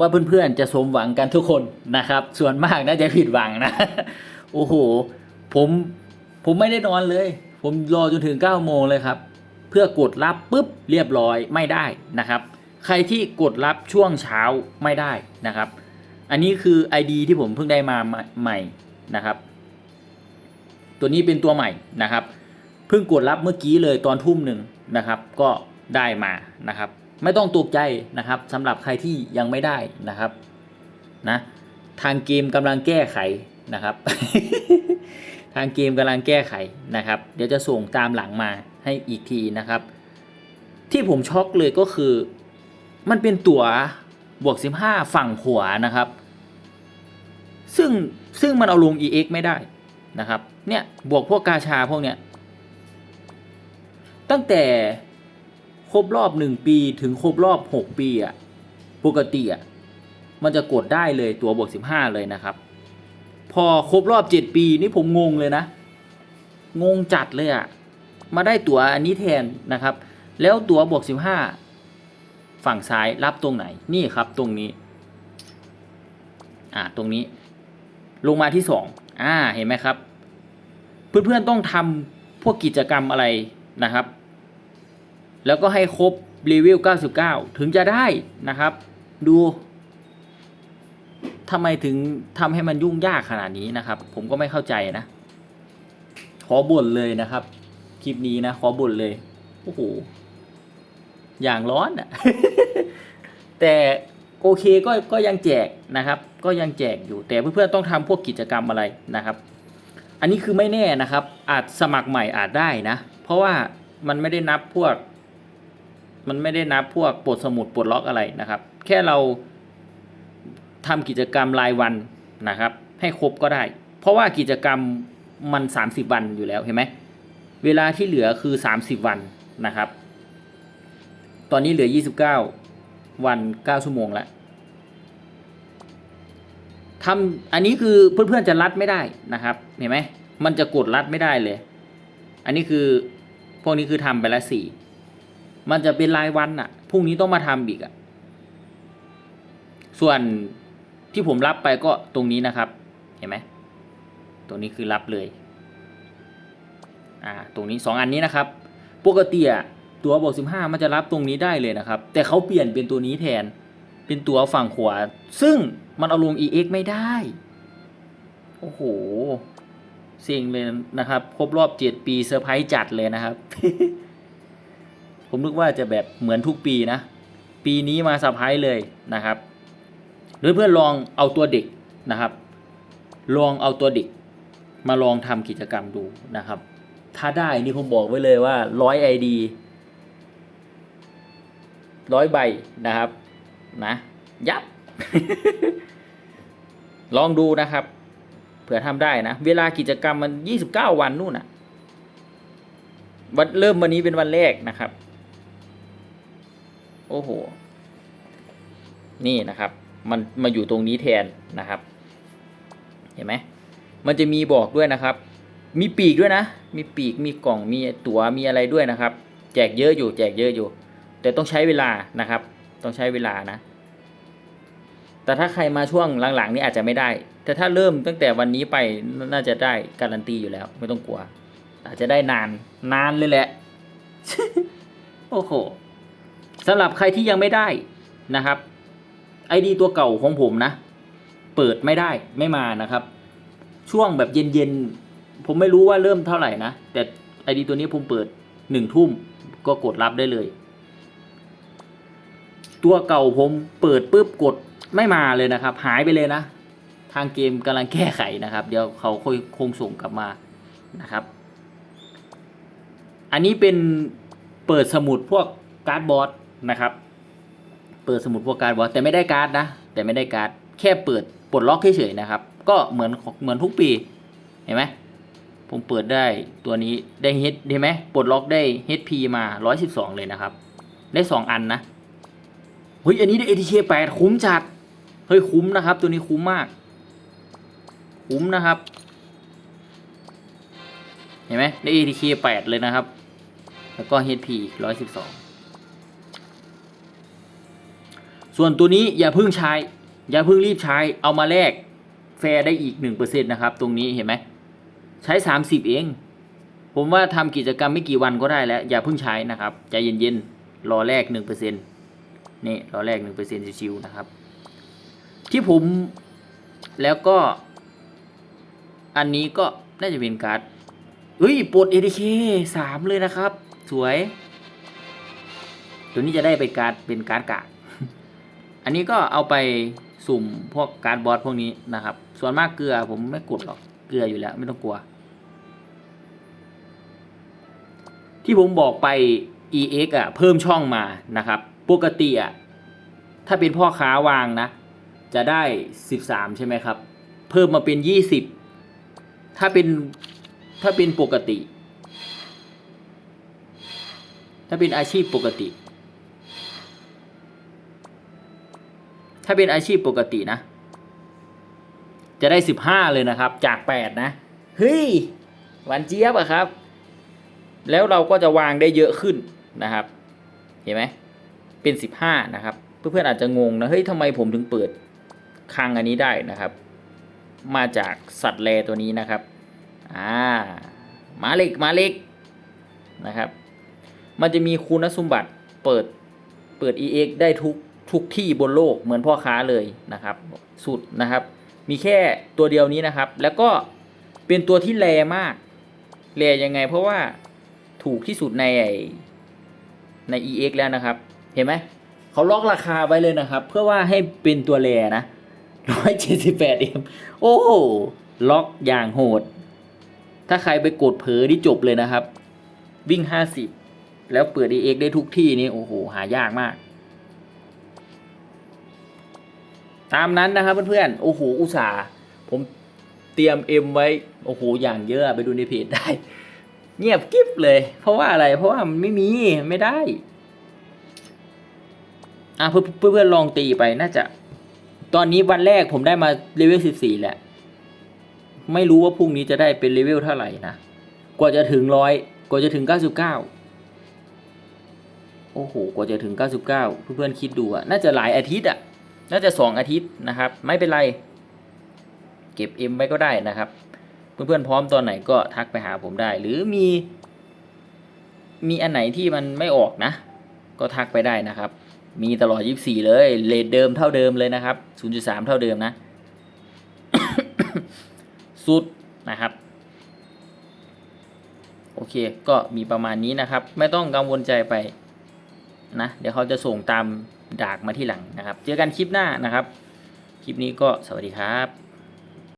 ว่าเพื่อนๆจะสมหวังกันทุกคนนะครับ ส่วนมากน่าจะผิดหวังนะ โอ้โห ผมผมไม่ได้นอนเลย ผมรอจนถึง9ก้าโมงเลยครับ เพื่อกดรับปุ๊บเรียบร้อยไม่ได้นะครับ ใครที่กดรับช่วงเช้าไม่ได้นะครับ อันนี้คือ ID ที่ผมเพิ่งได้มาใหม่นะครับ ตัวนี้เป็นตัวใหม่นะครับ เพิ่งกดรับเมื่อกี้เลยตอนทุ่มหนึ่งนะครับ ก็ได้มานะครับ ไม่ต้องตกใจนะครับสำหรับใครที่ยังไม่ได้นะครับนะทางเกมกำลังแก้ไขนะครับ ทางเกมกำลังแก้ไขนะครับ เดี๋ยวจะส่งตามหลังมาให้อีกทีนะครับ ที่ผมช็อกเลยก็คือ มันเป็นตั๋วบวก 15 ฝั่งขวานะครับ ซึ่งซึ่งมันเอาลง EX ไม่ได้นะครับ เนี่ยบวกพวกกาชาพวกเนี้ยตั้งแต่ ครบรอบหนึ่งปีถึงครบรอบหกปีอะปกติอะมันจะกดได้เลยตัวบวกสิบห้าเลยนะครับ พอครบรอบเจ็ดปีนี่ผมงงเลยนะ งงจัดเลยอะมาได้ตั๋วอันนี้แทนนะครับ แล้วตั๋วบวกสิบห้าฝั่งซ้ายรับตรงไหนนี่ครับตรงนี้อ่าตรงนี้ ลงมาที่สองอ่าเห็นไหมครับ เพื่อนๆต้องทำพวกกิจกรรมอะไรนะครับ แล้วก็ให้ครบรีวิว 99 ถึงจะได้นะครับ ดูทำไมถึงทำให้มันยุ่งยากขนาดนี้นะครับ ผมก็ไม่เข้าใจนะ ขอบ่นเลยนะครับ คลิปนี้นะ ขอบ่นเลย โอ้โห อย่างร้อนอะแต่โอเคก็ก็ยังแจกนะครับ ก็ยังแจกอยู่แต่เพื่อนๆต้องทำพวกกิจกรรมอะไรนะครับ อันนี้คือไม่แน่นะครับ อาจสมัครใหม่อาจได้นะ เพราะว่ามันไม่ได้นับพวก มันไม่ได้นับพวกปลดสมุดปลดล็อกอะไรนะครับ แค่เราทำกิจกรรมรายวันนะครับ ให้ครบก็ได้ เพราะว่ากิจกรรมมัน 30 วันอยู่แล้วเห็นไหมเวลาที่เหลือคือ 30 วันนะครับ ตอนนี้เหลือ 29 วัน 9 ชั่วโมงแล้วทำอันนี้คือเพื่อนๆจะรัดไม่ได้นะครับ เห็นไหมมันจะกดรัดไม่ได้เลย อันนี้คือพวกนี้คือทำไปแล้วสี่ มันจะเป็นรายวันอะพรุ่งนี้ต้องมาทำอีกอะส่วนที่ผมรับไปก็ตรงนี้นะครับ เห็นไหมตรงนี้คือรับเลย อ่า ตรงนี้สองอันนี้นะครับ ปกติอะตัวบอกสิบห้ามันจะรับตรงนี้ได้เลยนะครับ แต่เขาเปลี่ยนเป็นตัวนี้แทน เป็นตัวฝั่งขวา ซึ่งมันเอาลง EX ไม่ได้ โอ้โหเซ็งเลยนะครับ ครบรอบเจ็ดปีเซอร์ไพรส์จัดเลยนะครับ ผมนึกว่าจะแบบเหมือนทุกปีนะ ปีนี้มาเซอร์ไพรส์เลยนะครับ หรือเพื่อนลองเอาตัวเด็กนะครับ ลองเอาตัวเด็กมาลองทำกิจกรรมดูนะครับ ถ้าได้นี่ผมบอกไว้เลยว่าร้อยไอดีร้อยใบนะครับนะยับ ลองดูนะครับ เผื่อทำได้นะ เวลากิจกรรมมันยี่สิบเก้าวันนู่นน่ะวันเริ่มวันนี้เป็นวันแรกนะครับ โอ้โห นี่นะครับ มันมาอยู่ตรงนี้แทนนะครับ เห็นไหมมันจะมีบอกด้วยนะครับ มีปีกด้วยนะ มีปีก มีกล่อง มีตั๋ว มีอะไรด้วยนะครับ แจกเยอะอยู่ แจกเยอะอยู่ แต่ต้องใช้เวลานะครับ ต้องใช้เวลานะ แต่ถ้าใครมาช่วงหลังๆ นี่อาจจะไม่ได้ แต่ถ้าเริ่มตั้งแต่วันนี้ไปน่าจะได้การันตีอยู่แล้ว ไม่ต้องกลัว อาจจะได้นาน นานเลยแหละ โอ้โห สำหรับใครที่ยังไม่ได้นะครับไอดีตัวเก่าของผมนะ เปิดไม่ได้ไม่มานะครับ ช่วงแบบเย็นๆ ผมไม่รู้ว่าเริ่มเท่าไหร่นะ แต่ไอดีตัวนี้ผมเปิดหนึ่งทุ่มก็กดรับได้เลย ตัวเก่าผมเปิดปุ๊บกดไม่มาเลยนะครับ หายไปเลยนะ ทางเกมกำลังแก้ไขนะครับ เดี๋ยวเขาค่อยคงส่งกลับมานะครับ อันนี้เป็นเปิดสมุดพวกการ์ดบอส นะครับ เปิดสมุดพวกการ์ดบอสแต่ไม่ได้การ์ดนะ แต่ไม่ได้การ์ด แค่เปิดปลดล็อกเฉยๆนะครับ ก็เหมือนเหมือนทุกปี เห็นไหมผมเปิดได้ตัวนี้ได้เฮดเห็นไหมปลดล็อกได้ HP มา 112 เลยนะครับ ได้ 2 อันนะเฮ้ยอันนี้ได้ ATK 8 คุ้มจัด เฮ้ยคุ้มนะครับ ตัวนี้คุ้มมาก คุ้มนะครับ เห็นไหมได้ ATK 8 เลยนะครับ แล้วก็ HP 112 ส่วนตัวนี้อย่าเพิ่งใช้ อย่าเพิ่งรีบใช้ เอามาแลกแฟร์ได้อีก 1%นะครับ ตรงนี้เห็นไหม ใช้ 30 เอง ผมว่าทำกิจกรรมไม่กี่วันก็ได้แล้ว อย่าเพิ่งใช้นะครับ ใจเย็นๆ รอแลก1%นี่รอแลก1%ชิวๆนะครับ ที่ผมแล้วก็ อันนี้ก็น่าจะเป็นการ์ดเฮ้ยปลด ADK สามเลยนะครับ สวย ตัวนี้จะได้เป็นการ์ดเป็นการ์ดกาก อันนี้ก็เอาไปสุ่มพวกการบอสพวกนี้นะครับ ส่วนมากเกลือผมไม่กดหรอก เกลืออยู่แล้วไม่ต้องกลัว ที่ผมบอกไป EX อะเพิ่มช่องมานะครับ ปกติอะถ้าเป็นพ่อค้าวางนะ จะได้ 13 ใช่ไหมครับ เพิ่มมาเป็น 20 ถ้าเป็นถ้าเป็นปกติ ถ้าเป็นอาชีพปกติ ถ้าเป็นอาชีพปกตินะ จะได้15เลยนะครับ จาก8นะเฮ้ยหวานเจี๊ยบอะครับ แล้วเราก็จะวางได้เยอะขึ้นนะครับ เห็นไหมเป็น15นะครับ เพื่อนๆอาจจะงงนะเฮ้ยทำไมผมถึงเปิดคลังอันนี้ได้นะครับ มาจากสัตว์แลตัวนี้นะครับอ่ามาเล็กมาเล็กนะครับ มันจะมีคุณสมบัติเปิดเปิด EX ได้ทุก ทุกที่บนโลกเหมือนพ่อค้าเลยนะครับ สุดนะครับ มีแค่ตัวเดียวนี้นะครับ แล้วก็เป็นตัวที่แรมากแรยังไง เพราะว่าถูกที่สุดในใน EX แล้วนะครับ เห็นไหมเขาล็อกราคาไว้เลยนะครับ เพื่อว่าให้เป็นตัวแรนะร้อยเจ็ดสิบแปดเอ็มโอ้ล็อกอย่างโหด ถ้าใครไปกดเผลอที่จบเลยนะครับ วิ่งห้าสิบแล้วเปิด EX ได้ทุกที่นี่โอ้โหหายากมาก ตามนั้นนะครับเพื่อนๆ โอ้โห อุตส่าห์ผมเตรียมเอ็มไว้ โอ้โห อย่างเยอะไปดูในเพจได้ เงียบกิ๊บเลย เพราะว่าอะไร เพราะว่ามันไม่มีไม่ได้ อะเพื่อนเพื่อนๆลองตีไปน่าจะ ตอนนี้วันแรกผมได้มาเลเวลสิบสี่แหละ ไม่รู้ว่าพรุ่งนี้จะได้เป็นเลเวลเท่าไหร่นะ กว่าจะถึงร้อยกว่าจะถึงเก้าสิบเก้าโอ้โห กว่าจะถึงเก้าสิบเก้าเพื่อนๆคิดดูอะน่าจะหลายอาทิตย์อะ น่าจะสองอาทิตย์นะครับ ไม่เป็นไร เก็บเอ็มไว้ก็ได้นะครับ เพื่อนๆพร้อมตอนไหนก็ทักไปหาผมได้ หรือมี มีอันไหนที่มันไม่ออกนะ ก็ทักไปได้นะครับ มีตลอด 24 เลยเลทเดิมเท่าเดิมเลยนะครับ 0.3 เท่าเดิมนะ สุดนะครับโอเค ก็มีประมาณนี้นะครับ ไม่ต้องกังวลใจไป นะเดี๋ยวเขาจะส่งตามดากมาที่หลังนะครับ เจอกันคลิปหน้านะครับ คลิปนี้ก็สวัสดีครับ